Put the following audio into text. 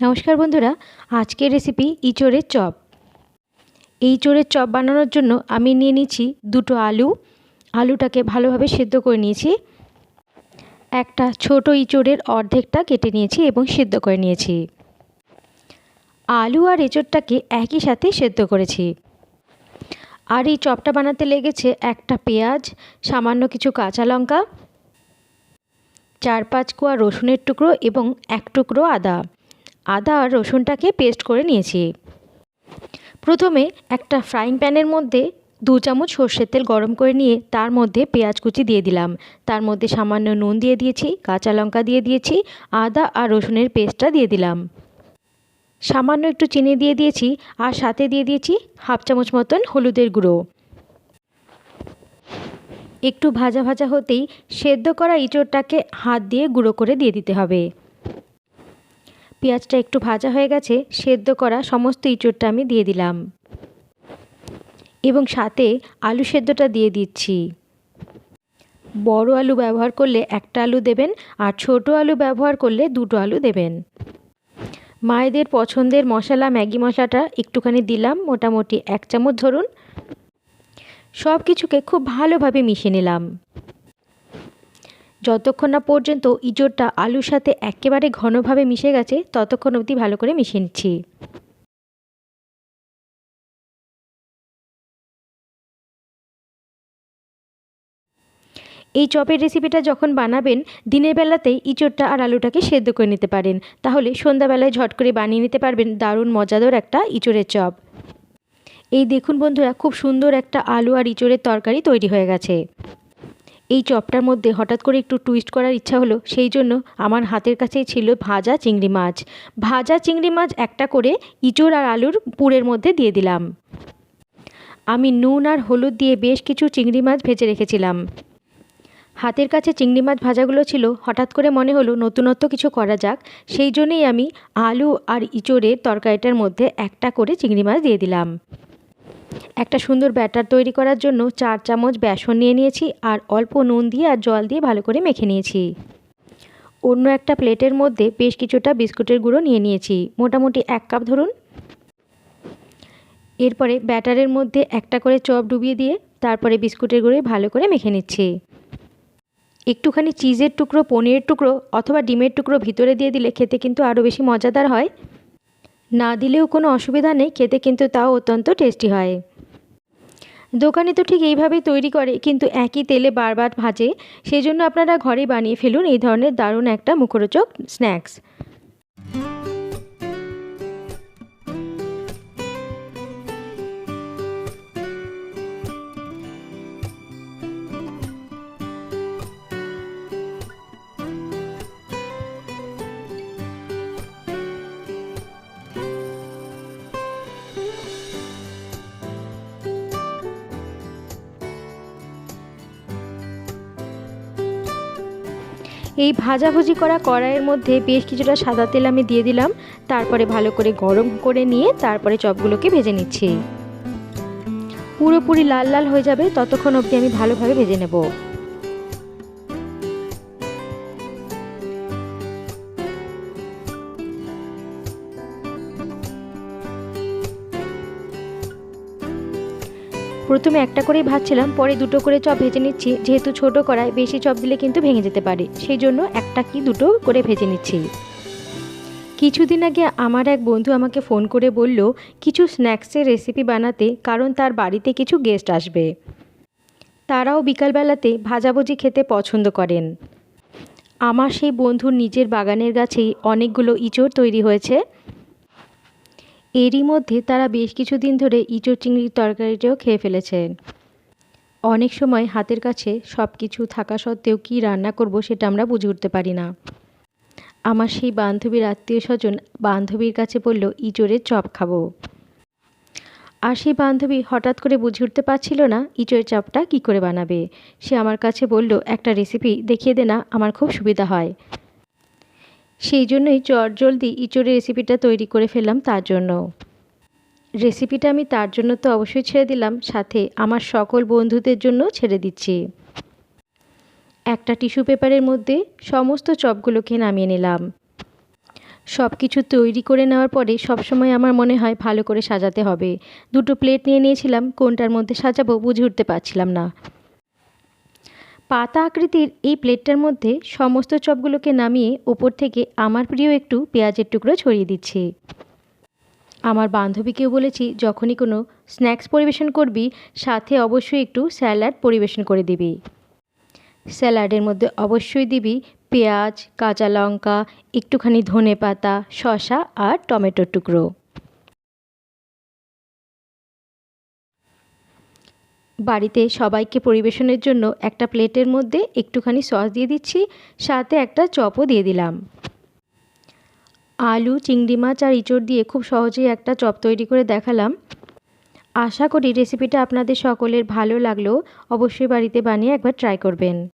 নমস্কার বন্ধুরা, আজকের রেসিপি ইঁচড়ের চপ। এই ইঁচড়ের চপ বানানোর জন্য আমি নিয়ে নিচ্ছি দুটো আলু। আলুটাকে ভালোভাবে সেদ্ধ করে নিয়েছি। একটা ছোট ইঁচড়ের অর্ধেকটা কেটে নিয়েছি এবং সেদ্ধ করে নিয়েছি। আলু আর এঁচড়টাকে একই সাথে সেদ্ধ করেছি। আর এই চপটা বানাতে লেগেছে একটা পেঁয়াজ, সামান্য কিছু কাঁচা লঙ্কা, চার পাঁচ কোয়া রসুনের টুকরো এবং এক টুকরো আদা। আদা আর রসুনটাকে পেস্ট করে নিয়েছি। প্রথমে একটা ফ্রাইং প্যানের মধ্যে দু চামচ সর্ষের তেল গরম করে নিয়ে তার মধ্যে পেঁয়াজ কুচি দিয়ে দিলাম। তার মধ্যে সামান্য নুন দিয়ে দিয়েছি, কাঁচা লঙ্কা দিয়ে দিয়েছি, আদা আর রসুনের পেস্টটা দিয়ে দিলাম। সামান্য একটু চিনি দিয়ে দিয়েছি আর সাথে দিয়ে দিয়েছি হাফ চামচ মতন হলুদের গুঁড়ো। একটু ভাজা ভাজা হতেই সেদ্ধ করা ইঁচড়টাকে হাত দিয়ে গুঁড়ো করে দিয়ে দিতে হবে। পেঁয়াজটা একটু ভাজা হয়ে গেছে, সেদ্ধ করা সমস্ত ইঁচড়টা আমি দিয়ে দিলাম। এবং সাথে আলু সেদ্ধটা দিয়ে দিচ্ছি। বড় আলু ব্যবহার করলে একটা আলু দেবেন, আর ছোট আলু ব্যবহার করলে দুটো আলু দেবেন। মায়েদের পছন্দের মশলা, ম্যাগি মশলাটা একটুখানি দিলাম, মোটামুটি এক চামচ ধরুন। সব কিছুকে খুব ভালোভাবে মিশিয়ে নিলাম। যতক্ষণ না পর্যন্ত ইঁচড়টা আলুর সাথে একেবারে ঘনভাবে মিশে গেছে, ততক্ষণ অবধি ভালো করে মিশিয়ে নিচ্ছি। এই চপের রেসিপিটা যখন বানাবেন, দিনের বেলাতেই ইঁচড়টা আর আলুটাকে সেদ্ধ করে নিতে পারেন। তাহলে সন্ধ্যাবেলায় ঝট করে বানিয়ে নিতে পারবেন দারুণ মজাদার একটা ইঁচড়ের চপ। এই দেখুন বন্ধুরা, খুব সুন্দর একটা আলু আর ইঁচড়ের তরকারি তৈরি হয়ে গেছে। এই চপটার মধ্যে হঠাৎ করে একটু টুইস্ট করার ইচ্ছা হলো, সেই জন্য আমার হাতের কাছেই ছিল ভাজা চিংড়ি মাছ। ভাজা চিংড়ি মাছ একটা করে ইঁচড় আর আলুর পুরের মধ্যে দিয়ে দিলাম। আমি নুন আর হলুদ দিয়ে বেশ কিছু চিংড়ি মাছ ভেজে রেখেছিলাম। হাতের কাছে চিংড়ি মাছ ভাজাগুলো ছিল, হঠাৎ করে মনে হলো নতুনত্ব কিছু করা যাক, সেই জন্যই আমি আলু আর ইঁচড়ের তরকারিটার মধ্যে একটা করে চিংড়ি মাছ দিয়ে দিলাম। একটা সুন্দর ব্যাটার তৈরি করার জন্য চার চামচ বেসন নিয়ে নিয়েছি আর অল্প নুন দিয়ে আর জল দিয়ে ভালো করে মেখে নিয়েছি। অন্য একটা প্লেটের মধ্যে বেশ কিছুটা বিস্কুটের গুঁড়ো নিয়ে নিয়েছি। মোটামুটি এক কাপ ধরুন। এরপরে ব্যাটারের মধ্যে একটা করে চপ ডুবিয়ে দিয়ে তারপরে বিস্কুটের গুঁড়োই ভালো করে মেখে নিচ্ছি। একটুখানি চিজের টুকরো, পনিরের টুকরো অথবা ডিমের টুকরো ভিতরে দিয়ে দিলে খেতে কিন্তু আরও বেশি মজাদার হয়। না দিলেও কোনো অসুবিধা নেই, খেতে কিন্তু তাও অত্যন্ত টেস্টি হয়। দোকানে তো ঠিক এইভাবেই তৈরি করে, কিন্তু একই তেলে বারবার ভাজে সেই জন্য আপনারা ঘরে বানিয়ে ফেলুন এই ধরনের দারুণ একটা মুখরোচক স্ন্যাক্স এই ভাজাভুজি করা কড়াইয়ের মধ্যে বেশ কিছুটা সাদা তেল আমি দিয়ে দিলাম। তারপরে ভালো করে গরম করে নিয়ে তারপরে চপগুলোকে ভেজে নিচ্ছি। পুরোপুরি লাল লাল হয়ে যাবে, ততক্ষণ অবধি আমি ভালোভাবে ভেজে নেব। প্রথমে একটা করেই ভাজছিলাম, পরে দুটো করে চপ ভেজে নিচ্ছি। যেহেতু ছোট কড়াই, বেশি চপ দিলে কিন্তু ভেঙে যেতে পারে। সেই জন্য একটা কি দুটো করে ভেজে নিচ্ছি। কিছুদিন আগে আমার এক বন্ধু আমাকে ফোন করে বলল, কিছু স্ন্যাক্সের রেসিপি বানাতে, কারণ তার বাড়িতে কিছু গেস্ট আসবে। তারাও বিকালবেলাতে ভাজাভুজি খেতে পছন্দ করেন। আমার সেই বন্ধুর নিজের বাগানের গাছেই অনেকগুলো ইঁচড় তৈরি হয়েছে। এরই মধ্যে তারা বেশ কিছুদিন ধরে ইঁচড় চিংড়ির তরকারিটাও খেয়ে ফেলেছেন অনেক সময় হাতের কাছে সব কিছু থাকা সত্ত্বেও কী রান্না করব সেটা আমরা বুঝে উঠতে পারি না। আমার সেই বান্ধবীর আত্মীয় স্বজন বান্ধবীর কাছে বলল, ইঁচড়ের চপ খাব। আর সেই বান্ধবী হঠাৎ করে বুঝে উঠতে পারছিল না, ইঁচড়ের চপটা কী করে বানাবে? সে আমার কাছে বলল, একটা রেসিপি দেখিয়ে দে না, আমার খুব সুবিধা হয়। সেই জন্যই জলদি ইঁচড়ের রেসিপিটা তৈরি করে ফেললাম তার জন্য। রেসিপিটা আমি তার জন্য তো অবশ্যই ছেড়ে দিলাম, সাথে আমার সকল বন্ধুদের জন্য ছেড়ে দিচ্ছি। একটা টিস্যু পেপারের মধ্যে সমস্ত চপগুলোকে নামিয়ে নিলাম। সব কিছু তৈরি করে নেওয়ার পরে সবসময় আমার মনে হয় ভালো করে সাজাতে হবে। দুটো প্লেট নিয়ে নিয়েছিলাম, কোনটার মধ্যে সাজাবো বুঝে উঠতে পারছিলাম না। পাতা আকৃতির এই প্লেটটার মধ্যে সমস্ত চপগুলোকে নামিয়ে ওপর থেকে আমার প্রিয় একটু পেঁয়াজের টুকরো ছড়িয়ে দিচ্ছি। আমার বান্ধবীকেও বলেছি, যখনই কোনো স্ন্যাক্স পরিবেশন করবি, সাথে অবশ্যই একটু স্যালাড পরিবেশন করে দিবি। স্যালাডের মধ্যে অবশ্যই দিবি পেঁয়াজ, কাঁচা লঙ্কা, একটুখানি ধনে পাতা শসা আর টমেটোর টুকরো। বাড়িতে সবাইকে পরিবেশনের জন্য একটা প্লেটের মধ্যে একটুখানি সস দিয়ে দিচ্ছি, সাথে একটা চপও দিয়ে দিলাম। আলু, চিংড়ি মাছ আর ইঁচড় দিয়ে খুব সহজেই একটা চপ তৈরি করে দেখালাম। আশা করি রেসিপিটা আপনাদের সকলের ভালো লাগল। অবশ্যই বাড়িতে বানিয়ে একবার ট্রাই করবেন।